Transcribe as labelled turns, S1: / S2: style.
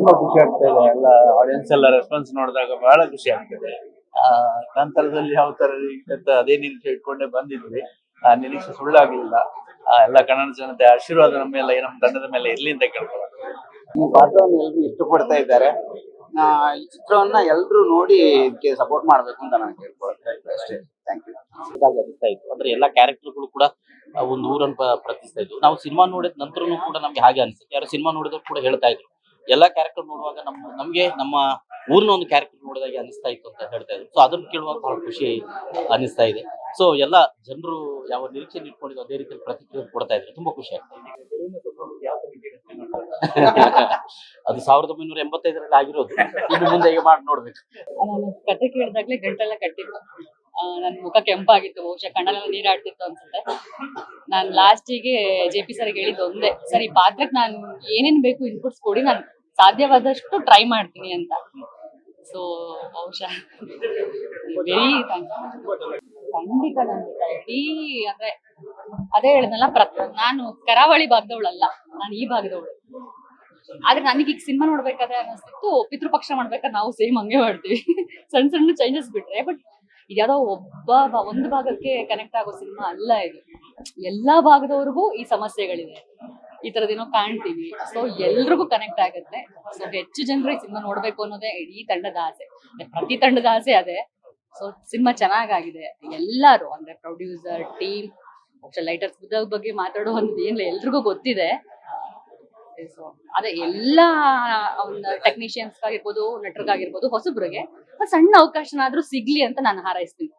S1: ತುಂಬಾ ಖುಷಿ ಆಗ್ತಾ ಇದೆ. ಎಲ್ಲ ಆಡಿಯನ್ಸ್ ಎಲ್ಲ ರೆಸ್ಪಾನ್ಸ್ ನೋಡಿದಾಗ ಬಹಳ ಖುಷಿ ಆಗ್ತದೆ. ಆ ನಂತರದಲ್ಲಿ ಯಾವ ತರ ಅದೇ ನಿರೀಕ್ಷೆ ಇಟ್ಕೊಂಡೆ ಬಂದಿದ್ವಿ ಆ ನಿರೀಕ್ಷೆ ಸುಳ್ಳಾಗ್ಲಿಲ್ಲ. ಆ ಎಲ್ಲ ಕನ್ನಡ ಜನತೆ ಆಶೀರ್ವಾದ ನಮ್ಮ ಮೇಲೆ ನಮ್ಮ ತಂಡದ ಮೇಲೆ ಇರ್ಲಿ ಅಂತ ಕೇಳ್ಕೊಳ್ಳೋದು
S2: ಈ ಪಾತ್ರವನ್ನು ಎಲ್ರು ಇಷ್ಟಪಡ್ತಾ ಇದ್ದಾರೆ. ಆ, ಈ ಚಿತ್ರವನ್ನ ಎಲ್ರು ನೋಡಿ ಇದಕ್ಕೆ ಸಪೋರ್ಟ್ ಮಾಡ್ಬೇಕು ಅಂತ ನಾನು ಕೇಳ್ಕೊಳ್ತಾ ಇದ್ದೆ ಅಷ್ಟೇ. ಥ್ಯಾಂಕ್ ಯು
S3: ಇದಾಗ ಅನಿಸ್ತಾ ಇತ್ತು. ಅಂದ್ರೆ ಎಲ್ಲಾ ಕ್ಯಾರೆಕ್ಟರ್ಗಳು ಕೂಡ ಆ, ಒಂದು ಊರನ್ನು ಪ- ಪ್ರತಿಸ್ತಾ ಇದ್ವು. ನಾವು ಸಿನಿಮಾ ನೋಡಿದ ನಂತರನು ಕೂಡ ನಮ್ಗೆ ಹಾಗೆ ಅನಿಸುತ್ತೆ. ಯಾರು ಸಿನಿಮಾ ನೋಡಿದ್ರು ಕೂಡ ಹೇಳ್ತಾ ಇದ್ರು. ಎಲ್ಲಾ ಕ್ಯಾರೆಕ್ಟರ್ ನೋಡುವಾಗ ನಮ್, ನಮ್ಗೆ ನಮ್ಮ ಊರಿನ ಒಂದು ಕ್ಯಾರೆಕ್ಟರ್ ನೋಡಿದಾಗ ಅನಿಸ್ತಾ ಇತ್ತು ಅಂತ ಹೇಳ್ತಾ ಇದ್ರು. ಸೊ ಅದನ್ನ ಕೇಳುವಾಗ ಬಹಳ ಖುಷಿ ಅನಿಸ್ತಾ ಇದೆ. ಸೊ ಎಲ್ಲ ಜನರು ಯಾವ ನಿರೀಕ್ಷೆ ಇಟ್ಕೊಂಡಿದ್ರು ಅದೇ ರೀತಿ ಪ್ರತಿಕ್ರಿಯೆ ಕೊಡ್ತಾ ಇದ್ರು. ತುಂಬಾ ಖುಷಿ ಆಗ್ತದೆ ಅದು ಸಾವಿರದ ಒಂಬೈನೂರ ಎಂಬತ್ತೈದರಲ್ಲಿ ಆಗಿರೋದು. ಇನ್ನು ಮುಂದೆ ಮಾಡಿ ನೋಡ್ಬೇಕು.
S4: ಕತೆ ಕೇಳಿದಾಗ್ಲೇ ಗಂಟೆಲ್ಲ ಕಟ್ಟಿತ್ತು ಆ, ನನ್ ಮುಖ ಕೆಂಪಾಗಿತ್ತು ಬಹುಶಃ ಕಣ್ಣಲ್ಲೆಲ್ಲ ನೀರಾಡ್ತಿತ್ತು ಅನ್ಸುತ್ತೆ. ನಾನು ಲಾಸ್ಟಿಗೆ ಜೆ ಪಿ ಸರ್ಗೆ ಹೇಳಿದ್ದು ಒಂದೇ ಸರ್ ಈ ಪಾತ್ರಕ್ಕೆ ನಾನು ಏನೇನ್ ಬೇಕು ಇನ್ಪುಟ್ಸ್ ಕೊಡಿ ನಾನು ಸಾಧ್ಯವಾದಷ್ಟು ಟ್ರೈ ಮಾಡ್ತೀನಿ ಅಂತ. ಸೊ ಬಹುಶಃ ವೆರಿ ಖಂಡಿತ ಇಡೀ ಅಂದ್ರೆ ಅದೇ ಹೇಳಿದ್ನಲ್ಲ ಪ್ರ ನಾನು ಕರಾವಳಿ ಭಾಗದವಳಲ್ಲ ನಾನು ಈ ಭಾಗದವಳು. ಆದ್ರೆ ನನಗೆ ಈಗ ಸಿನಿಮಾ ನೋಡ್ಬೇಕಾದ್ರೆ ಅನಿಸ್ತಿತ್ತು ಪಿತೃಪಕ್ಷ ಮಾಡ್ಬೇಕಾದ್ರೆ ನಾವು ಸೇಮ್ ಹಂಗೆ ಮಾಡ್ತೀವಿ. ಸಣ್ಣ ಸಣ್ಣ ಚೇಂಜಸ್ ಬಿಟ್ರೆ ಬಟ್ ಇದ್ಯಾವುದೋ ಒಬ್ಬ ಒಂದು ಭಾಗಕ್ಕೆ ಕನೆಕ್ಟ್ ಆಗೋ ಸಿನಿಮಾ ಅಲ್ಲ ಇದು. ಎಲ್ಲಾ ಭಾಗದವ್ರಿಗೂ ಈ ಸಮಸ್ಯೆಗಳಿದೆ ಈ ತರದೇನೋ ಕಾಣ್ತೀವಿ. ಸೊ ಎಲ್ರಿಗೂ ಕನೆಕ್ಟ್ ಆಗುತ್ತೆ. ಸೊ ಹೆಚ್ಚು ಜನರು ಈ ಸಿನಿಮಾ ನೋಡ್ಬೇಕು ಅನ್ನೋದೇ ಇಡೀ ತಂಡದ ಆಸೆ. ಪ್ರತಿ ತಂಡದ ಆಸೆ ಅದೇ. ಸೊ ಸಿನಿಮಾ ಚೆನ್ನಾಗಾಗಿದೆ. ಎಲ್ಲರೂ, ಅಂದ್ರೆ ಪ್ರೊಡ್ಯೂಸರ್ ಟೀಮ್ ಲೈಟರ್ಸ್ ಬಗ್ಗೆ ಮಾತಾಡೋ ಏನಿಲ್ಲ, ಎಲ್ರಿಗೂ ಗೊತ್ತಿದೆ. ಸೊ ಅದೇ ಎಲ್ಲಾ ಟೆಕ್ನಿಷಿಯನ್ಸ್ ಆಗಿರ್ಬೋದು ನಟರಿಗಾಗಿರ್ಬೋದು ಹೊಸಬ್ರಿಗೆ ಸಣ್ಣ ಅವಕಾಶನಾದ್ರೂ ಸಿಗ್ಲಿ ಅಂತ ನಾನು ಹಾರೈಸ್ತೀನಿ.